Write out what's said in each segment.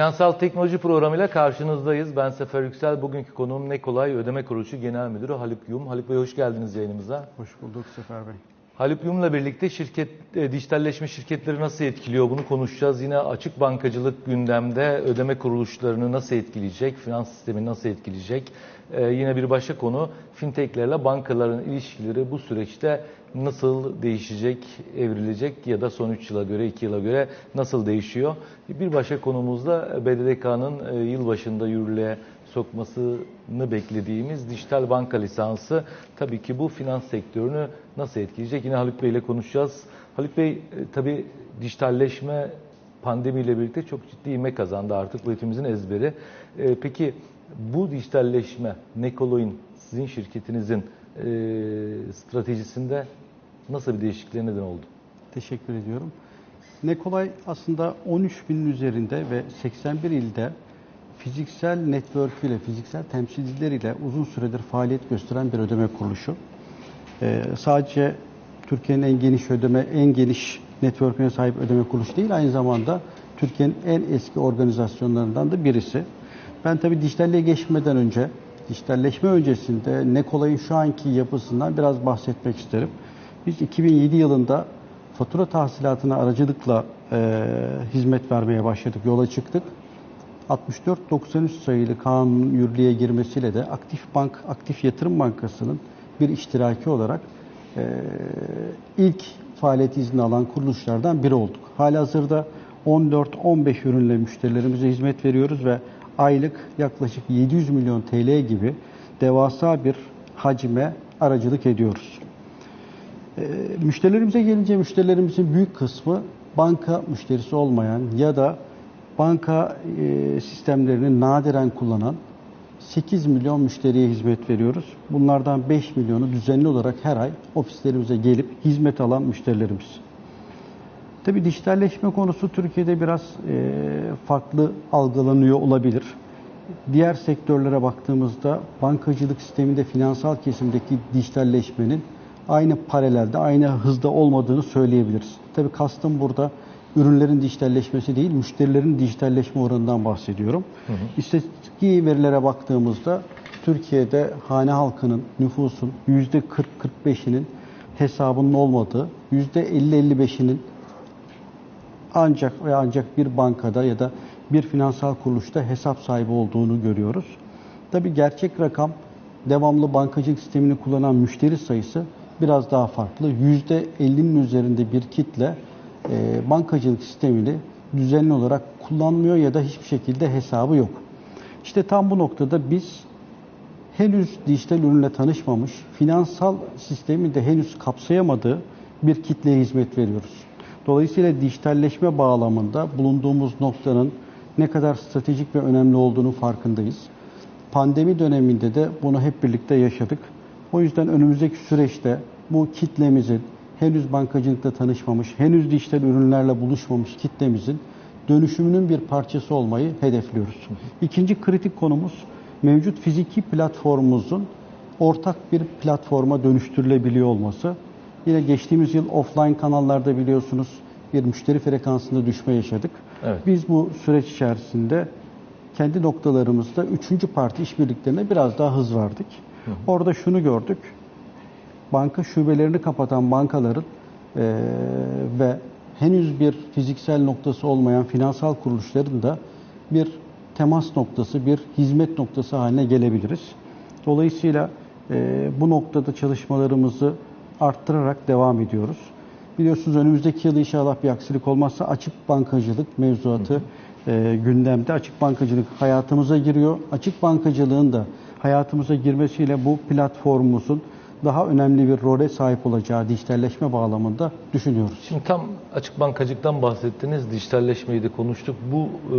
Finansal Teknoloji programıyla karşınızdayız. Ben Sefer Yüksel. Bugünkü konuğum Ne Kolay Ödeme Kuruluşu Genel Müdürü Haluk Yum. Haluk Bey hoş geldiniz yayınımıza. Hoş bulduk Sefer Bey. Haluk Yum'la birlikte şirket e, dijitalleşme şirketleri nasıl etkiliyor bunu konuşacağız. Yine açık bankacılık gündemde ödeme kuruluşlarını nasıl etkileyecek, finans sistemini nasıl etkileyecek. E, yine bir başka konu fintechlerle bankaların ilişkileri bu süreçte nasıl değişecek, evrilecek ya da son 3 yıla göre, 2 yıla göre nasıl değişiyor. Bir başka konumuz da BDDK'nın e, yılbaşında yürürlüğe sokmasını beklediğimiz dijital banka lisansı tabii ki bu finans sektörünü nasıl etkileyecek? Yine Haluk Bey ile konuşacağız. Haluk Bey e, tabii dijitalleşme pandemiyle birlikte çok ciddi ivme kazandı artık bu hepimizin ezberi. E, Peki bu dijitalleşme Nekoloy'un sizin şirketinizin e, stratejisinde nasıl bir değişikliğe neden oldu? Teşekkür ediyorum. Nekolay aslında 13 binin üzerinde ve 81 ilde fiziksel network ile, fiziksel temsilcileriyle uzun süredir faaliyet gösteren bir ödeme kuruluşu. Ee, sadece Türkiye'nin en geniş ödeme, en geniş network'üne sahip ödeme kuruluşu değil, aynı zamanda Türkiye'nin en eski organizasyonlarından da birisi. Ben tabii dijitalliğe geçmeden önce, dijitalleşme öncesinde Nekolay'ın şu anki yapısından biraz bahsetmek isterim. Biz 2007 yılında fatura tahsilatına aracılıkla e, hizmet vermeye başladık, yola çıktık. 64-93 sayılı kanunun yürürlüğe girmesiyle de Aktif Bank, Aktif Yatırım Bankası'nın bir iştiraki olarak e, ilk faaliyet izni alan kuruluşlardan biri olduk. Halihazırda 14-15 ürünle müşterilerimize hizmet veriyoruz ve aylık yaklaşık 700 milyon TL gibi devasa bir hacme aracılık ediyoruz. E, müşterilerimize gelince müşterilerimizin büyük kısmı banka müşterisi olmayan ya da banka e, sistemlerini nadiren kullanan 8 milyon müşteriye hizmet veriyoruz. Bunlardan 5 milyonu düzenli olarak her ay ofislerimize gelip hizmet alan müşterilerimiz. Tabii dijitalleşme konusu Türkiye'de biraz e, farklı algılanıyor olabilir. Diğer sektörlere baktığımızda bankacılık sisteminde finansal kesimdeki dijitalleşmenin aynı paralelde, aynı hızda olmadığını söyleyebiliriz. Tabii kastım burada ürünlerin dijitalleşmesi değil, müşterilerin dijitalleşme oranından bahsediyorum. Hı hı. İstatistik verilere baktığımızda Türkiye'de hane halkının, nüfusun %40-45'inin hesabının olmadığı, %50-55'inin ancak ve ancak bir bankada ya da bir finansal kuruluşta hesap sahibi olduğunu görüyoruz. Tabii gerçek rakam devamlı bankacılık sistemini kullanan müşteri sayısı biraz daha farklı. %50'nin üzerinde bir kitle e, bankacılık sistemini düzenli olarak kullanmıyor ya da hiçbir şekilde hesabı yok. İşte tam bu noktada biz henüz dijital ürünle tanışmamış, finansal sistemi de henüz kapsayamadığı bir kitleye hizmet veriyoruz. Dolayısıyla dijitalleşme bağlamında bulunduğumuz noktanın ne kadar stratejik ve önemli olduğunu farkındayız. Pandemi döneminde de bunu hep birlikte yaşadık. O yüzden önümüzdeki süreçte bu kitlemizin henüz bankacılıkla tanışmamış, henüz dijital ürünlerle buluşmamış kitlemizin dönüşümünün bir parçası olmayı hedefliyoruz. İkinci kritik konumuz mevcut fiziki platformumuzun ortak bir platforma dönüştürülebiliyor olması. Yine geçtiğimiz yıl offline kanallarda biliyorsunuz bir müşteri frekansında düşme yaşadık. Evet. Biz bu süreç içerisinde kendi noktalarımızda üçüncü parti işbirliklerine biraz daha hız verdik. Hı hı. Orada şunu gördük banka şubelerini kapatan bankaların e, ve henüz bir fiziksel noktası olmayan finansal kuruluşların da bir temas noktası, bir hizmet noktası haline gelebiliriz. Dolayısıyla e, bu noktada çalışmalarımızı arttırarak devam ediyoruz. Biliyorsunuz önümüzdeki yıl inşallah bir aksilik olmazsa açık bankacılık mevzuatı e, gündemde. Açık bankacılık hayatımıza giriyor. Açık bankacılığın da hayatımıza girmesiyle bu platformumuzun daha önemli bir role sahip olacağı dijitalleşme bağlamında düşünüyoruz. Şimdi tam açık bankacılıktan bahsettiniz, dijitalleşmeyi de konuştuk. Bu e,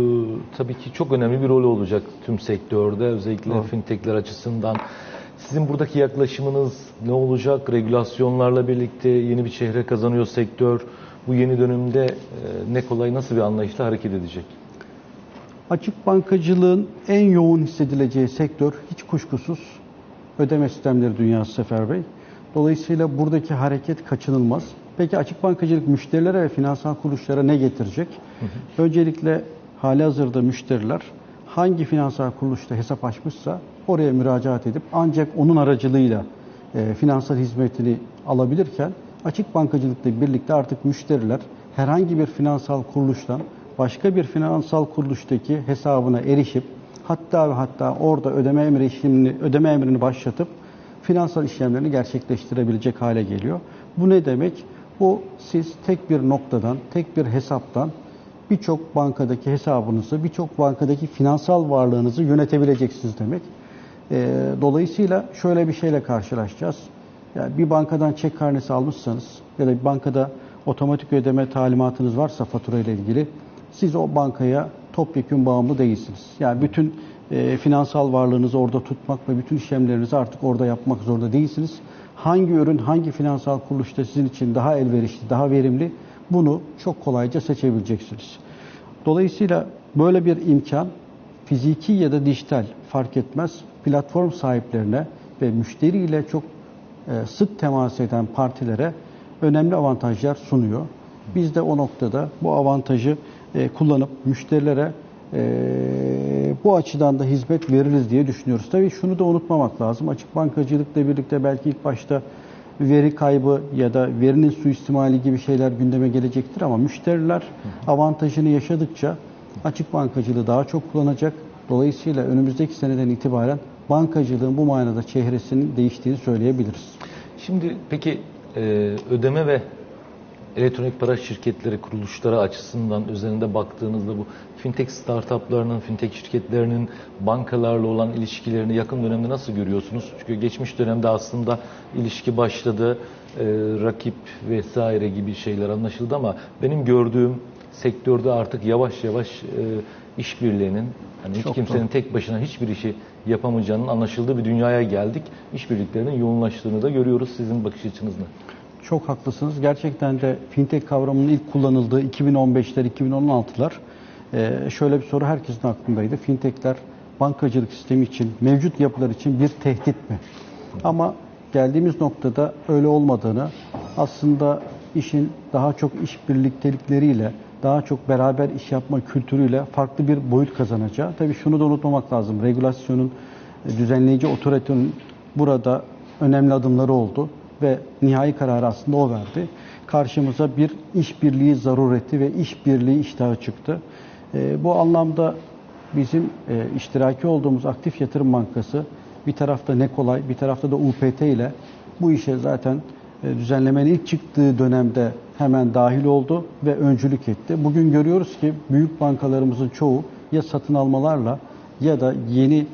tabii ki çok önemli bir rol olacak tüm sektörde, özellikle evet. fintechler açısından. Sizin buradaki yaklaşımınız ne olacak? Regülasyonlarla birlikte yeni bir çehre kazanıyor sektör. Bu yeni dönemde e, ne kolay nasıl bir anlayışla hareket edecek? Açık bankacılığın en yoğun hissedileceği sektör hiç kuşkusuz ödeme sistemleri dünyası Sefer Bey. Dolayısıyla buradaki hareket kaçınılmaz. Peki açık bankacılık müşterilere ve finansal kuruluşlara ne getirecek? Hı hı. Öncelikle hali hazırda müşteriler hangi finansal kuruluşta hesap açmışsa oraya müracaat edip ancak onun aracılığıyla e, finansal hizmetini alabilirken açık bankacılıkla birlikte artık müşteriler herhangi bir finansal kuruluştan başka bir finansal kuruluştaki hesabına erişip hatta ve hatta orada ödeme emri işlemini ödeme emrini başlatıp finansal işlemlerini gerçekleştirebilecek hale geliyor. Bu ne demek? Bu siz tek bir noktadan, tek bir hesaptan birçok bankadaki hesabınızı, birçok bankadaki finansal varlığınızı yönetebileceksiniz demek. Ee, dolayısıyla şöyle bir şeyle karşılaşacağız. Yani bir bankadan çek karnesi almışsanız ya da bir bankada otomatik ödeme talimatınız varsa fatura ile ilgili siz o bankaya topyekun bağımlı değilsiniz. Yani bütün e, finansal varlığınızı orada tutmak ve bütün işlemlerinizi artık orada yapmak zorunda değilsiniz. Hangi ürün hangi finansal kuruluşta sizin için daha elverişli, daha verimli bunu çok kolayca seçebileceksiniz. Dolayısıyla böyle bir imkan fiziki ya da dijital fark etmez platform sahiplerine ve müşteriyle çok e, sık temas eden partilere önemli avantajlar sunuyor. Biz de o noktada bu avantajı e, kullanıp müşterilere e, bu açıdan da hizmet veririz diye düşünüyoruz. Tabii şunu da unutmamak lazım. Açık bankacılıkla birlikte belki ilk başta veri kaybı ya da verinin suistimali gibi şeyler gündeme gelecektir ama müşteriler avantajını yaşadıkça açık bankacılığı daha çok kullanacak. Dolayısıyla önümüzdeki seneden itibaren bankacılığın bu manada çehresinin değiştiğini söyleyebiliriz. Şimdi peki e, ödeme ve elektronik para şirketleri, kuruluşları açısından üzerinde baktığınızda bu fintech startuplarının, fintech şirketlerinin bankalarla olan ilişkilerini yakın dönemde nasıl görüyorsunuz? Çünkü geçmiş dönemde aslında ilişki başladı, e, rakip vesaire gibi şeyler anlaşıldı ama benim gördüğüm sektörde artık yavaş yavaş e, işbirliğinin, hani hiç Çok kimsenin doğru. tek başına hiçbir işi yapamayacağının anlaşıldığı bir dünyaya geldik. İşbirliklerinin yoğunlaştığını da görüyoruz. Sizin bakış açınız ne? Çok haklısınız. Gerçekten de fintech kavramının ilk kullanıldığı 2015'ler, 2016'lar e, şöyle bir soru herkesin aklındaydı. Fintechler bankacılık sistemi için, mevcut yapılar için bir tehdit mi? Ama geldiğimiz noktada öyle olmadığını, aslında işin daha çok iş birliktelikleriyle, daha çok beraber iş yapma kültürüyle farklı bir boyut kazanacağı. Tabii şunu da unutmamak lazım. Regülasyonun, e, düzenleyici otoritenin burada önemli adımları oldu ve nihai kararı aslında o verdi. Karşımıza bir işbirliği zarureti ve işbirliği iştahı çıktı. E, bu anlamda bizim e, iştiraki olduğumuz Aktif Yatırım Bankası bir tarafta ne kolay, bir tarafta da UPT ile bu işe zaten e, düzenlemenin ilk çıktığı dönemde hemen dahil oldu ve öncülük etti. Bugün görüyoruz ki büyük bankalarımızın çoğu ya satın almalarla ya da yeni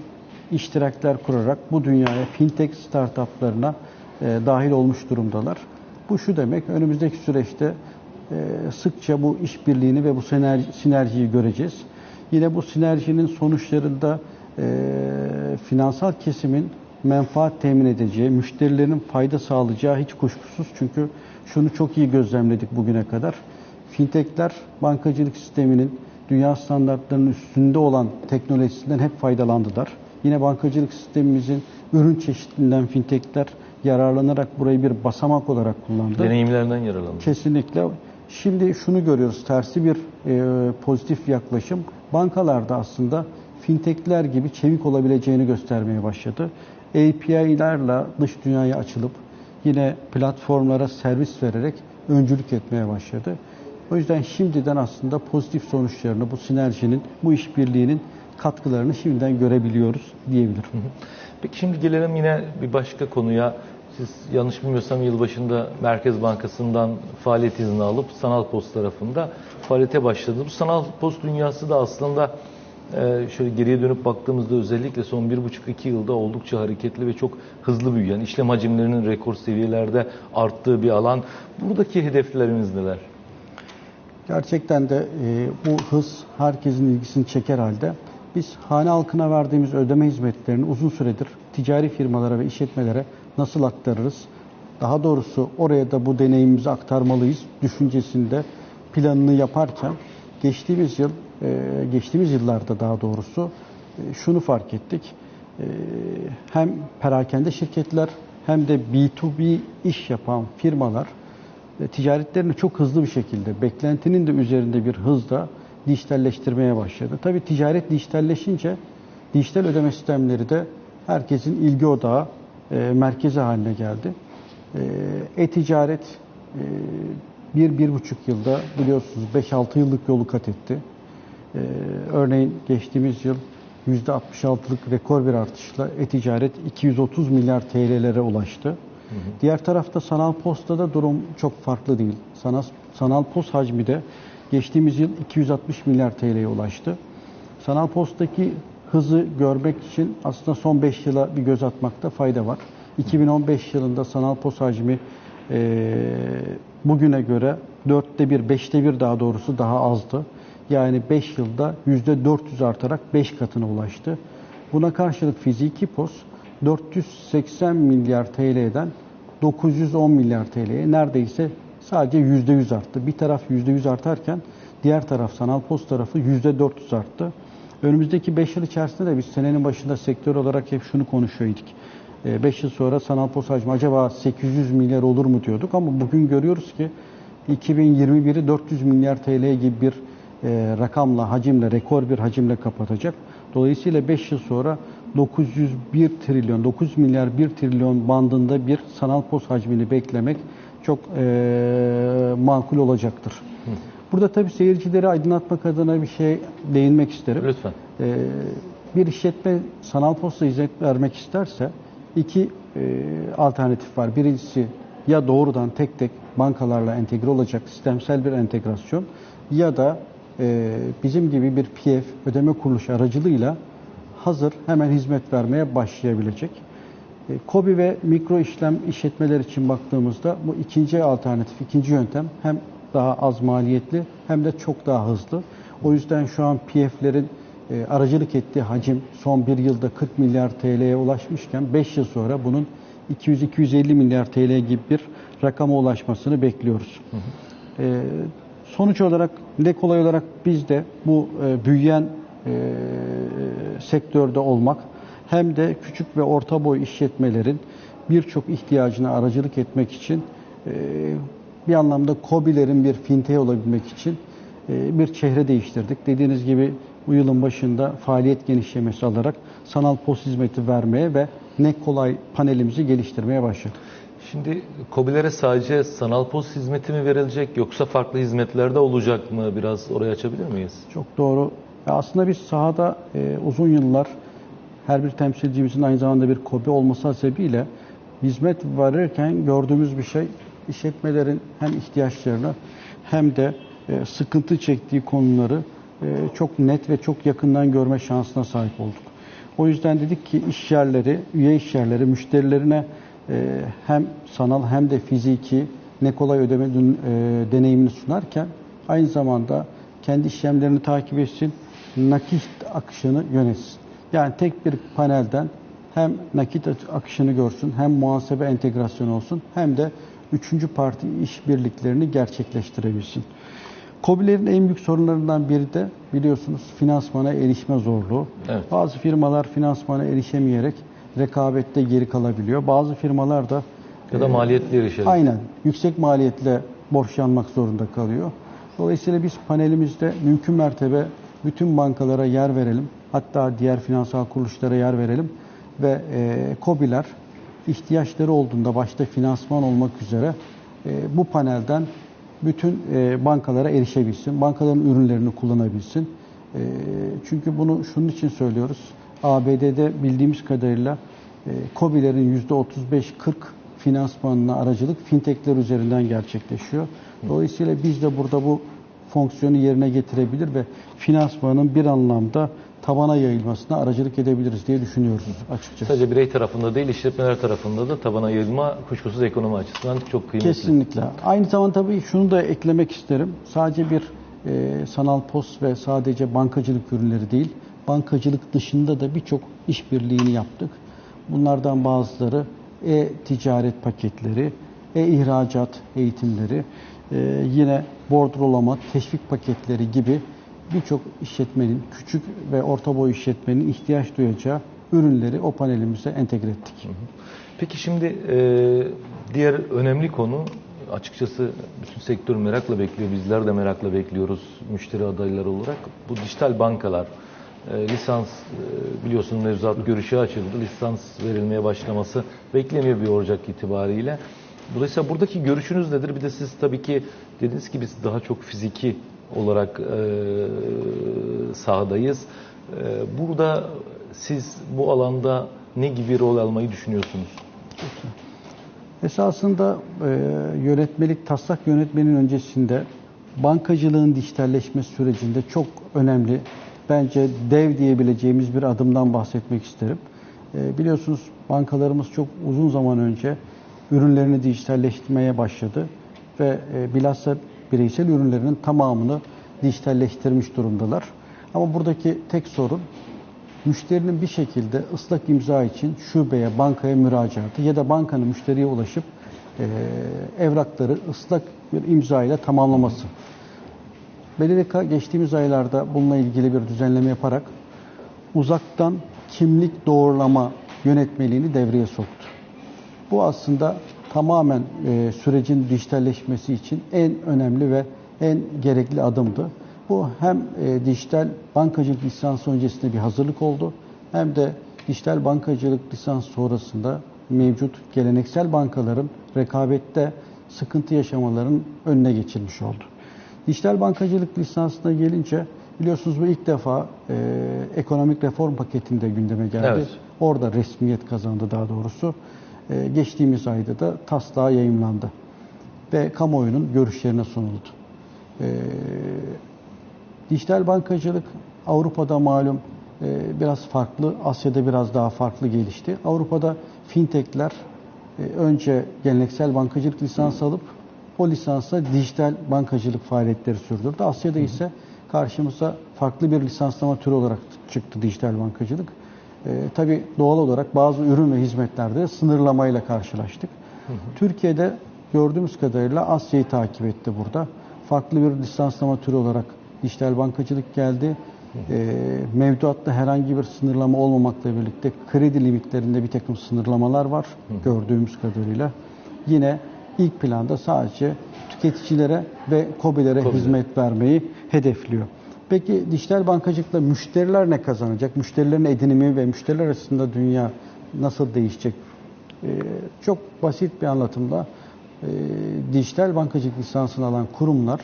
iştirakler kurarak bu dünyaya fintech startuplarına e, dahil olmuş durumdalar. Bu şu demek, önümüzdeki süreçte e, sıkça bu işbirliğini ve bu sinerji, sinerjiyi göreceğiz. Yine bu sinerjinin sonuçlarında e, finansal kesimin menfaat temin edeceği, müşterilerin fayda sağlayacağı hiç kuşkusuz. Çünkü şunu çok iyi gözlemledik bugüne kadar. Fintechler bankacılık sisteminin dünya standartlarının üstünde olan teknolojisinden hep faydalandılar. Yine bankacılık sistemimizin ürün çeşitliğinden fintechler yararlanarak burayı bir basamak olarak kullandı. Deneyimlerinden yararlanın. Kesinlikle. Şimdi şunu görüyoruz, tersi bir e, pozitif yaklaşım. Bankalarda aslında fintechler gibi çevik olabileceğini göstermeye başladı. API'lerle dış dünyaya açılıp yine platformlara servis vererek öncülük etmeye başladı. O yüzden şimdiden aslında pozitif sonuçlarını, bu sinerjinin, bu işbirliğinin katkılarını şimdiden görebiliyoruz diyebilirim. Peki şimdi gelelim yine bir başka konuya. Siz yanlış bilmiyorsam yılbaşında Merkez Bankası'ndan faaliyet izni alıp Sanal Post tarafında faaliyete başladınız. Bu Sanal Post dünyası da aslında e, şöyle geriye dönüp baktığımızda özellikle son bir buçuk iki yılda oldukça hareketli ve çok hızlı büyüyen, işlem hacimlerinin rekor seviyelerde arttığı bir alan. Buradaki hedefleriniz neler? Gerçekten de e, bu hız herkesin ilgisini çeker halde biz hane halkına verdiğimiz ödeme hizmetlerini uzun süredir ticari firmalara ve işletmelere nasıl aktarırız? Daha doğrusu oraya da bu deneyimimizi aktarmalıyız düşüncesinde planını yaparken geçtiğimiz yıl, e, geçtiğimiz yıllarda daha doğrusu e, şunu fark ettik. E, hem perakende şirketler hem de B2B iş yapan firmalar ticaretlerini çok hızlı bir şekilde, beklentinin de üzerinde bir hızla dijitalleştirmeye başladı. Tabii ticaret dijitalleşince dijital ödeme sistemleri de herkesin ilgi odağı, e, merkezi haline geldi. E, E-ticaret e, bir, bir buçuk yılda biliyorsunuz 5-6 yıllık yolu kat etti. E, örneğin geçtiğimiz yıl %66'lık rekor bir artışla e-ticaret 230 milyar TL'lere ulaştı. Diğer tarafta sanal postada durum çok farklı değil. Sanal, sanal post hacmi de geçtiğimiz yıl 260 milyar TL'ye ulaştı. Sanal postaki hızı görmek için aslında son 5 yıla bir göz atmakta fayda var. 2015 yılında sanal post hacmi e, bugüne göre dörtte bir, beşte bir daha doğrusu daha azdı. Yani 5 yılda %400 artarak 5 katına ulaştı. Buna karşılık fiziki post 480 milyar TL'den 910 milyar TL'ye neredeyse sadece %100 arttı. Bir taraf %100 artarken diğer taraf sanal post tarafı %400 arttı. Önümüzdeki 5 yıl içerisinde de biz senenin başında sektör olarak hep şunu konuşuyorduk. 5 yıl sonra sanal post hacmi acaba 800 milyar olur mu diyorduk ama bugün görüyoruz ki 2021'i 400 milyar TL gibi bir e, rakamla, hacimle, rekor bir hacimle kapatacak. Dolayısıyla 5 yıl sonra 901 trilyon, 9 milyar 1 trilyon bandında bir sanal post hacmini beklemek çok e, makul olacaktır. Burada tabii seyircileri aydınlatmak adına bir şey değinmek isterim. Lütfen. Ee, bir işletme sanal posta hizmet vermek isterse iki e, alternatif var. Birincisi ya doğrudan tek tek bankalarla entegre olacak sistemsel bir entegrasyon ya da e, bizim gibi bir PF ödeme kuruluşu aracılığıyla hazır hemen hizmet vermeye başlayabilecek. E, KOBİ ve mikro işlem işletmeler için baktığımızda bu ikinci alternatif, ikinci yöntem hem daha az maliyetli hem de çok daha hızlı. O yüzden şu an PF'lerin e, aracılık ettiği hacim son bir yılda 40 milyar TL'ye ulaşmışken 5 yıl sonra bunun 200-250 milyar TL gibi bir rakama ulaşmasını bekliyoruz. E, sonuç olarak ne kolay olarak biz de bu e, büyüyen e, sektörde olmak hem de küçük ve orta boy işletmelerin birçok ihtiyacına aracılık etmek için e, bir anlamda KOBİ'lerin bir fintech olabilmek için e, bir çehre değiştirdik. Dediğiniz gibi bu yılın başında faaliyet genişlemesi alarak sanal post hizmeti vermeye ve ne kolay panelimizi geliştirmeye başladık. Şimdi KOBİ'lere sadece sanal post hizmeti mi verilecek yoksa farklı hizmetler de olacak mı? Biraz orayı açabilir miyiz? Çok doğru. Aslında biz sahada e, uzun yıllar her bir temsilcimizin aynı zamanda bir KOBİ olması sebebiyle hizmet verirken gördüğümüz bir şey işletmelerin hem ihtiyaçlarını hem de e, sıkıntı çektiği konuları e, çok net ve çok yakından görme şansına sahip olduk. O yüzden dedik ki iş yerleri, üye iş yerleri müşterilerine e, hem sanal hem de fiziki ne kolay ödeme e, deneyimini sunarken aynı zamanda kendi işlemlerini takip etsin, nakit akışını yönetsin. Yani tek bir panelden hem nakit akışını görsün, hem muhasebe entegrasyonu olsun, hem de üçüncü parti işbirliklerini gerçekleştirebilsin. KOBİ'lerin en büyük sorunlarından biri de biliyorsunuz finansmana erişme zorluğu. Evet. Bazı firmalar finansmana erişemeyerek rekabette geri kalabiliyor. Bazı firmalar da Ya da maliyetli erişelim. Aynen. Yüksek maliyetle borçlanmak zorunda kalıyor. Dolayısıyla biz panelimizde mümkün mertebe bütün bankalara yer verelim. Hatta diğer finansal kuruluşlara yer verelim. Ve e, KOBİ'ler ihtiyaçları olduğunda başta finansman olmak üzere e, bu panelden bütün e, bankalara erişebilsin. Bankaların ürünlerini kullanabilsin. E, çünkü bunu şunun için söylüyoruz. ABD'de bildiğimiz kadarıyla e, KOBİ'lerin %35-40 finansmanına aracılık fintechler üzerinden gerçekleşiyor. Dolayısıyla biz de burada bu fonksiyonu yerine getirebilir ve finansmanın bir anlamda tabana yayılmasına aracılık edebiliriz diye düşünüyoruz açıkçası. Sadece birey tarafında değil, işletmeler tarafında da tabana yayılma kuşkusuz ekonomi açısından çok kıymetli. Kesinlikle. Aynı zamanda tabii şunu da eklemek isterim. Sadece bir e, sanal post ve sadece bankacılık ürünleri değil, bankacılık dışında da birçok işbirliğini yaptık. Bunlardan bazıları e-ticaret paketleri, e-ihracat eğitimleri, e, yine bordrolama, teşvik paketleri gibi birçok işletmenin, küçük ve orta boy işletmenin ihtiyaç duyacağı ürünleri o panelimize entegre ettik. Peki şimdi e, diğer önemli konu açıkçası bütün sektör merakla bekliyor. Bizler de merakla bekliyoruz müşteri adayları olarak. Bu dijital bankalar e, lisans e, biliyorsunuz mevzuat görüşü açıldı. Lisans verilmeye başlaması bekleniyor bir Ocak itibariyle. Dolayısıyla buradaki görüşünüz nedir? Bir de siz tabii ki dediniz ki biz daha çok fiziki olarak e, sahadayız. E, burada siz bu alanda ne gibi rol almayı düşünüyorsunuz? Esasında e, yönetmelik, taslak yönetmenin öncesinde bankacılığın dijitalleşme sürecinde çok önemli, bence dev diyebileceğimiz bir adımdan bahsetmek isterim. E, biliyorsunuz bankalarımız çok uzun zaman önce ürünlerini dijitalleştirmeye başladı ve e, bilhassa bireysel ürünlerinin tamamını dijitalleştirmiş durumdalar. Ama buradaki tek sorun müşterinin bir şekilde ıslak imza için şubeye, bankaya müracaatı ya da bankanın müşteriye ulaşıp e, evrakları ıslak bir imza ile tamamlaması. BDDK geçtiğimiz aylarda bununla ilgili bir düzenleme yaparak uzaktan kimlik doğrulama yönetmeliğini devreye soktu. Bu aslında tamamen e, sürecin dijitalleşmesi için en önemli ve en gerekli adımdı. Bu hem e, dijital bankacılık lisansı öncesinde bir hazırlık oldu hem de dijital bankacılık lisans sonrasında mevcut geleneksel bankaların rekabette sıkıntı yaşamaların önüne geçilmiş oldu. Dijital bankacılık lisansına gelince biliyorsunuz bu ilk defa e, ekonomik reform paketinde gündeme geldi. Evet. Orada resmiyet kazandı daha doğrusu. E, geçtiğimiz ayda da taslağı yayımlandı ve kamuoyunun görüşlerine sunuldu. E, dijital bankacılık Avrupa'da malum e, biraz farklı, Asya'da biraz daha farklı gelişti. Avrupa'da fintechler e, önce geleneksel bankacılık lisansı alıp o lisansla dijital bankacılık faaliyetleri sürdürdü. Asya'da ise karşımıza farklı bir lisanslama türü olarak çıktı dijital bankacılık. E, tabii doğal olarak bazı ürün ve hizmetlerde sınırlamayla karşılaştık. Türkiye'de gördüğümüz kadarıyla Asya'yı takip etti burada. Farklı bir lisanslama türü olarak dijital bankacılık geldi. E, mevduatta herhangi bir sınırlama olmamakla birlikte kredi limitlerinde bir takım sınırlamalar var gördüğümüz kadarıyla. Yine ilk planda sadece tüketicilere ve KOBİ'lere. hizmet vermeyi hedefliyor. Peki dijital bankacılıkla müşteriler ne kazanacak? Müşterilerin edinimi ve müşteriler arasında dünya nasıl değişecek? Ee, çok basit bir anlatımla e, dijital bankacılık lisansını alan kurumlar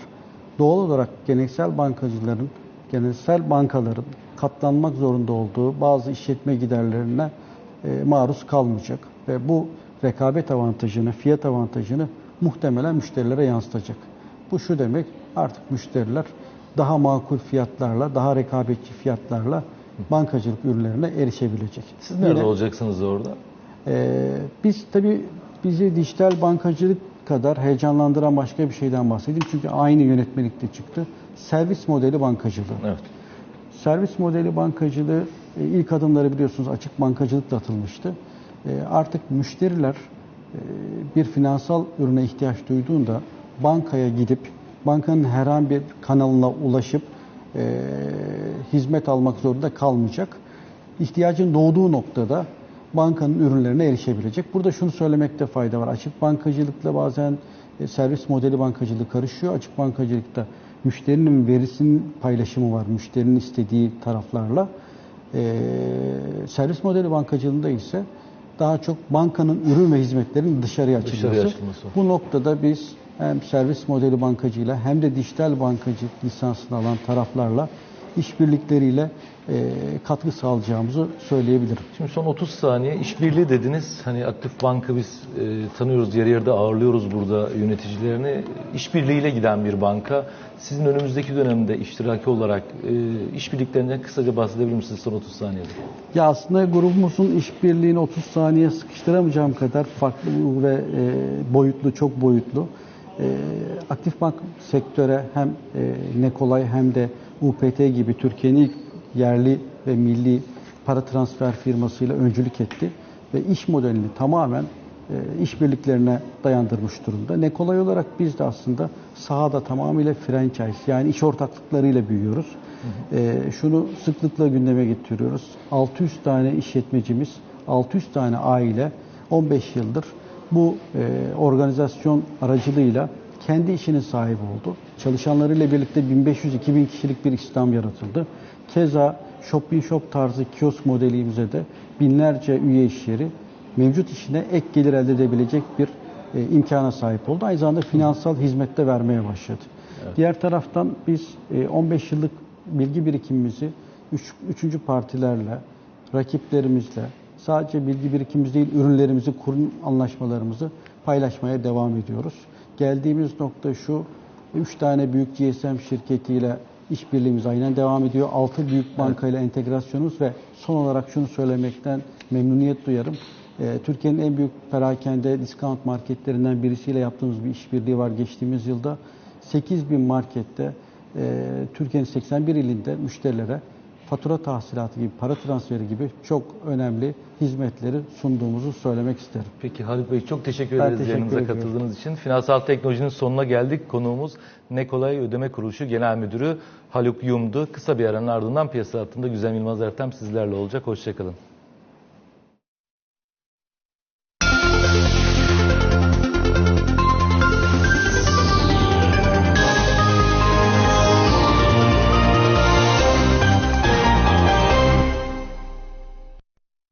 doğal olarak geleneksel bankacıların, geleneksel bankaların katlanmak zorunda olduğu bazı işletme giderlerine e, maruz kalmayacak ve bu rekabet avantajını, fiyat avantajını muhtemelen müşterilere yansıtacak. Bu şu demek, artık müşteriler daha makul fiyatlarla, daha rekabetçi fiyatlarla bankacılık ürünlerine erişebilecek. Siz nerede Yine- olacaksınız orada? ee, biz tabii bizi dijital bankacılık kadar heyecanlandıran başka bir şeyden bahsedeyim. Çünkü aynı yönetmelikte çıktı. Servis modeli bankacılığı. Evet. Servis modeli bankacılığı e, ilk adımları biliyorsunuz açık bankacılıkla atılmıştı. E, Artık müşteriler e, bir finansal ürüne ihtiyaç duyduğunda bankaya gidip bankanın herhangi bir kanalına ulaşıp e, hizmet almak zorunda kalmayacak. İhtiyacın doğduğu noktada bankanın ürünlerine erişebilecek. Burada şunu söylemekte fayda var. Açık bankacılıkla bazen e, servis modeli bankacılığı karışıyor. Açık bankacılıkta müşterinin verisinin paylaşımı var. Müşterinin istediği taraflarla. Ee, servis modeli bankacılığında ise daha çok bankanın ürün ve hizmetlerin dışarıya açılması. Dışarıya açılması. Bu noktada biz hem servis modeli bankacıyla hem de dijital bankacılık lisansını alan taraflarla işbirlikleriyle e, katkı sağlayacağımızı söyleyebilirim. Şimdi son 30 saniye işbirliği dediniz. Hani aktif banka biz e, tanıyoruz, yer yerde ağırlıyoruz burada yöneticilerini. İşbirliğiyle giden bir banka. Sizin önümüzdeki dönemde iştiraki olarak e, işbirliklerinden kısaca bahsedebilir misiniz son 30 saniyede? Ya aslında grubumuzun işbirliğini 30 saniye sıkıştıramayacağım kadar farklı ve e, boyutlu, çok boyutlu. E, aktif bank sektöre hem e, ne kolay hem de UPT gibi Türkiye'nin ilk yerli ve milli para transfer firmasıyla öncülük etti ve iş modelini tamamen e, işbirliklerine dayandırmış durumda. Ne kolay olarak biz de aslında sahada tamamıyla franchise yani iş ortaklıklarıyla büyüyoruz. E, şunu sıklıkla gündeme getiriyoruz. 600 tane işletmecimiz, 600 tane aile 15 yıldır bu e, organizasyon aracılığıyla kendi işinin sahibi oldu. Çalışanlarıyla birlikte 1500-2000 kişilik bir istihdam yaratıldı. Keza shopping shop tarzı kiosk modelimize de binlerce üye iş yeri mevcut işine ek gelir elde edebilecek bir e, imkana sahip oldu. Aynı zamanda finansal hizmette vermeye başladı. Diğer taraftan biz e, 15 yıllık bilgi birikimimizi üç, üçüncü partilerle, rakiplerimizle, sadece bilgi birikimimiz değil, ürünlerimizi, kurum anlaşmalarımızı paylaşmaya devam ediyoruz. Geldiğimiz nokta şu, 3 tane büyük GSM şirketiyle işbirliğimiz aynen devam ediyor. 6 büyük bankayla entegrasyonumuz ve son olarak şunu söylemekten memnuniyet duyarım. Ee, Türkiye'nin en büyük perakende discount marketlerinden birisiyle yaptığımız bir işbirliği var geçtiğimiz yılda. 8 bin markette e, Türkiye'nin 81 ilinde müşterilere fatura tahsilatı gibi, para transferi gibi çok önemli hizmetleri sunduğumuzu söylemek isterim. Peki Haluk Bey çok teşekkür Ben ederiz teşekkür yayınımıza ediyorum. katıldığınız için. Finansal teknolojinin sonuna geldik. Konuğumuz Nekolay Ödeme Kuruluşu Genel Müdürü Haluk Yumdu. Kısa bir aranın ardından piyasa hattında Güzel Yılmaz Ertem sizlerle olacak. Hoşçakalın.